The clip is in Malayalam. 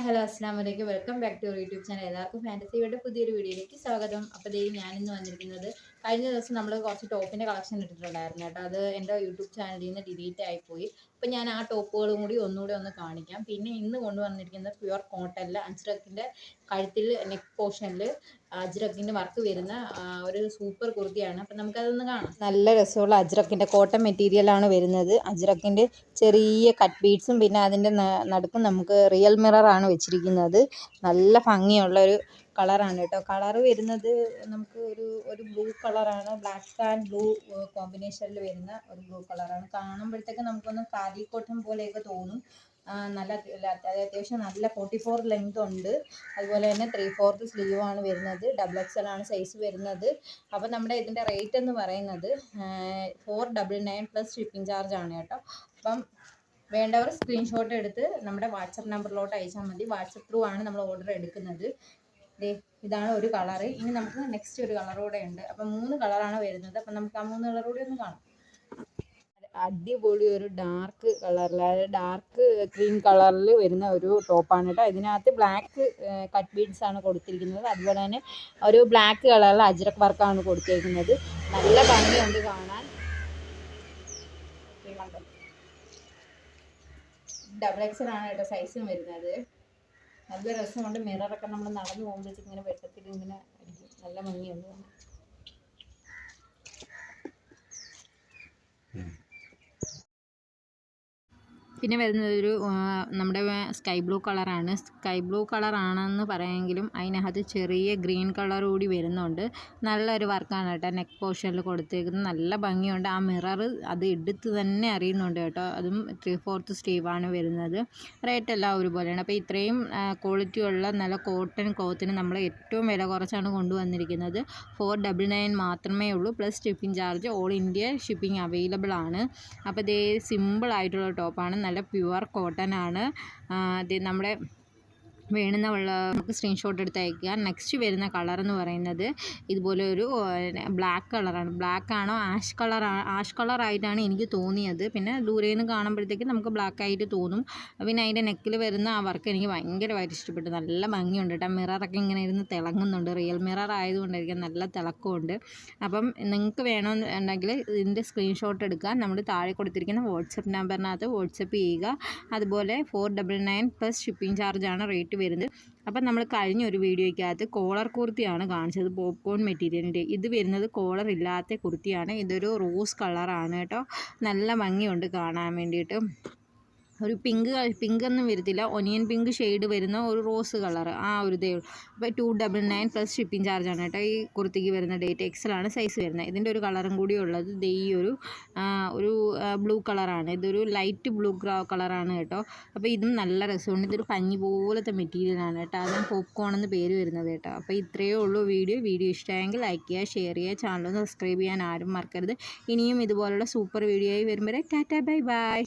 ഹായ് ഹലോ അസ്സാം വലൈക്കും welcome back to YouTube channel. എല്ലാവർക്കും ഫാന്റസിയുടെ പുതിയൊരു വീഡിയോയിലേക്ക് സ്വാഗതം. അപ്പോൾ ദേ ഞാനിന്ന് വന്നിരിക്കുന്നത് കഴിഞ്ഞ ദിവസം നമ്മൾ കുറച്ച് ടോപ്പിന്റെ കളക്ഷൻ ഇട്ടിട്ടുണ്ടായിരുന്നു കേട്ടോ. അത് എന്റെ യൂട്യൂബ് ചാനലിൽ നിന്ന് ഡിലീറ്റ് ആയിപ്പോയി അപ്പോൾ ഞാൻ ആ ടോപ്പുകളും കൂടി ഒന്നുകൂടി ഒന്ന് കാണിക്കാം. പിന്നെ ഇന്ന് കൊണ്ടുവന്നിരിക്കുന്നത് പ്യുവർ കോട്ടണിൽ അജ്രക്കിന്റെ കഴുത്തിൽ നെക്ക് പോർഷനിൽ അജ്രക്കിന്റെ വർക്ക് വരുന്ന ഒരു സൂപ്പർ കുർത്തിയാണ്. അപ്പം നമുക്കതൊന്ന് കാണാം. നല്ല രസമുള്ള അജ്രക്കിന്റെ കോട്ടൺ മെറ്റീരിയലാണ് വരുന്നത്. അജ്രക്കിന്റെ ചെറിയ കട്ട് ബീഡ്സും പിന്നെ അതിന്റെ നടുക്കും നമുക്ക് റിയൽ മിറർ ആണ് വെച്ചിരിക്കുന്നത്. നല്ല ഭംഗിയുള്ള ഒരു കളറാണ് കേട്ടോ. കളർ വരുന്നത് നമുക്ക് ഒരു ഒരു ബ്ലൂ കളറാണ്. ബ്ലാക്ക് ആൻഡ് ബ്ലൂ കോമ്പിനേഷനിൽ വരുന്ന ഒരു ബ്ലൂ കളറാണ്. കാണുമ്പോഴത്തേക്ക് നമുക്കൊന്ന് കാതി കോട്ടൺ പോലെയൊക്കെ തോന്നും. നല്ല അത്യ- അത്യാവശ്യം നല്ല ഫോർട്ടി ഫോർ ലെങ്ത് ഉണ്ട്. അതുപോലെ തന്നെ ത്രീ ഫോർത്ത് സ്ലീവ് ആണ് വരുന്നത്. ഡബിൾ എക്സൽ ആണ് സൈസ് വരുന്നത്. അപ്പോൾ നമ്മുടെ ഇതിന്റെ റേറ്റ് എന്ന് പറയുന്നത് four double nine plus shipping charge ആണ് കേട്ടോ. അപ്പം വേണ്ടവർ സ്ക്രീൻഷോട്ട് എടുത്ത് നമ്മുടെ വാട്സപ്പ് നമ്പറിലോട്ട് അയച്ചാൽ മതി. വാട്സപ്പ് ത്രൂ ആണ് നമ്മൾ ഓർഡർ എടുക്കുന്നത്. ദേ ഇതാണ് ഒരു കളറ്. ഇനി നമുക്ക് നെക്സ്റ്റ് ഒരു കളർ കൂടെ ഉണ്ട്. അപ്പം മൂന്ന് കളറാണ് വരുന്നത്. അപ്പം നമുക്ക് ആ മൂന്ന് കളർ കൂടെ ഒന്ന് കാണാം. അടിപൊളി ഒരു ഡാർക്ക് കളറിൽ അതായത് ഡാർക്ക് ക്രീം കളറിൽ വരുന്ന ഒരു ടോപ്പാണ് കേട്ടോ. ഇതിനകത്ത് ബ്ലാക്ക് കട്ട് ബീഡ്സ് ആണ് കൊടുത്തിരിക്കുന്നത്. അതുപോലെ തന്നെ ഒരു ബ്ലാക്ക് കളറിൽ അജ്രക് വർക്കാണ് കൊടുത്തിരിക്കുന്നത് നല്ല ഭംഗിയുണ്ട് കാണാൻ. ഡബിൾ എക്സൽ ആണ് കേട്ടോ സൈസും വരുന്നത്. നല്ല രസമുണ്ട്. മിററൊക്കെ നമ്മൾ നടന്നു പോകുമ്പോഴത്തേക്ക് ഇങ്ങനെ വെട്ടത്തിൽ ഇങ്ങനെ അടിക്കും. നല്ല ഭംഗിയുണ്ട്. പിന്നെ വരുന്നത് ഒരു നമ്മുടെ സ്കൈ ബ്ലൂ കളറാണ്. സ്കൈ ബ്ലൂ കളറാണെന്ന് പറയാമെങ്കിലും അതിനകത്ത് ചെറിയ ഗ്രീൻ കളർ കൂടി വരുന്നുണ്ട്. നല്ലൊരു വർക്കാണ് കേട്ടോ. നെക്ക് പോർഷനിൽ കൊടുത്തേക്കുന്നത്. നല്ല ഭംഗിയുണ്ട്. ആ മിറർ അത് എടുത്ത് തന്നെ അറിയുന്നുണ്ട് കേട്ടോ. അതും ത്രീ ഫോർത്ത് സ്റ്റീവാണ് വരുന്നത്. റേറ്റ് എല്ലാം ഒരുപോലെയാണ്. അപ്പോൾ ഇത്രയും ക്വാളിറ്റിയുള്ള നല്ല കോട്ടൺ ക്ലോത്തിന് നമ്മൾ ഏറ്റവും വില കുറച്ചാണ് കൊണ്ടുവന്നിരിക്കുന്നത്. ഫോർ ഡബിൾ നയൻ മാത്രമേ ഉള്ളൂ. Plus shipping charge all India shipping available ആണ്. അപ്പോൾ ഇതേ സിമ്പിൾ ആയിട്ടുള്ള ടോപ്പാണ്. നല്ല പ്യുവർ കോട്ടൺ ആണ് ഇത് നമ്മുടെ വേണ്ടുന്ന ഉള്ള നമുക്ക് സ്ക്രീൻഷോട്ട് എടുത്ത് അയക്കുക നെക്സ്റ്റ് വരുന്ന കളർ എന്ന് പറയുന്നത് ഇതുപോലെ ഒരു ബ്ലാക്ക് കളറാണ് ബ്ലാക്ക് ആണോ. ആഷ് കളർ ആഷ് കളർ ആയിട്ടാണ് എനിക്ക് തോന്നിയത്. പിന്നെ ദൂരെ നിന്ന് കാണുമ്പോഴത്തേക്ക് നമുക്ക് ബ്ലാക്ക് ആയിട്ട് തോന്നും. പിന്നെ അതിന്റെ നെക്കിൽ വരുന്ന ആ വർക്ക് എനിക്ക് ഭയങ്കരമായിട്ട് ഇഷ്ടപ്പെട്ടു. നല്ല ഭംഗിയുണ്ട് കേട്ടോ മിററൊക്കെ ഇങ്ങനെ ഇരുന്ന് തിളങ്ങുന്നുണ്ട്. റിയൽ മിറർ ആയതുകൊണ്ടായിരിക്കും നല്ല തിളക്കമുണ്ട് അപ്പം നിങ്ങൾക്ക് വേണമെന്നുണ്ടെങ്കിൽ ഇതിന്റെ സ്ക്രീൻഷോട്ട് എടുക്കുക. നമ്മൾ താഴെ കൊടുത്തിരിക്കുന്ന വാട്സപ്പ് നമ്പറിനകത്ത് വാട്സപ്പ് ചെയ്യുക. അതുപോലെ four double nine plus shipping ചാർജാണ് rate വരുന്നത്. അപ്പം നമ്മൾ കഴിഞ്ഞ ഒരു വീഡിയോയ്ക്കകത്ത് കോളർ കുർത്തിയാണ് കാണിച്ചത് പോപ്കോൺ മെറ്റീരിയലിന്റെ. ഇത് വരുന്നത് കോളർ ഇല്ലാത്ത കുർത്തിയാണ്. ഇതൊരു റോസ് കളറാണ് കേട്ടോ. നല്ല ഭംഗിയുണ്ട് കാണാൻ വേണ്ടിയിട്ട്. ഒരു പിങ്ക് പിങ്ക് ഒന്നും വരത്തില്ല. ഒനിയൻ പിങ്ക് ഷെയ്ഡ് വരുന്ന ഒരു റോസ് കളർ. ആ ഒരു ഇതേ ഉള്ളൂ. അപ്പോൾ two double nine plus shipping ചാർജാണ് കേട്ടോ. ഈ കുർത്തിക്ക് വരുന്ന ഡേറ്റ് എക്സലാണ് സൈസ് വരുന്നത്. ഇതിന്റെ ഒരു കളറും കൂടി ഉള്ളത് ദേ ഈ ഒരു ഒരു ബ്ലൂ കളറാണ് ഇതൊരു ലൈറ്റ് ബ്ലൂ കളറാണ് കേട്ടോ. അപ്പോൾ ഇതും നല്ല രസമുണ്ട്. ഇതൊരു പഞ്ഞി പോലത്തെ മെറ്റീരിയലാണ് കേട്ടോ. അതും പോപ്കോൺ എന്ന് പേര് വരുന്നത് കേട്ടോ. അപ്പോൾ ഇത്രയേ ഉള്ളൂ വീഡിയോ. വീഡിയോ ഇഷ്ടമായെങ്കിൽ ലൈക്ക് ചെയ്യുക ഷെയർ ചെയ്യുക. ചാനൽ സബ്സ്ക്രൈബ് ചെയ്യാൻ ആരും മറക്കരുത്. ഇനിയും ഇതുപോലുള്ള സൂപ്പർ വീഡിയോ ആയി വരുമ്പോൾ ടാറ്റ ബൈ ബൈ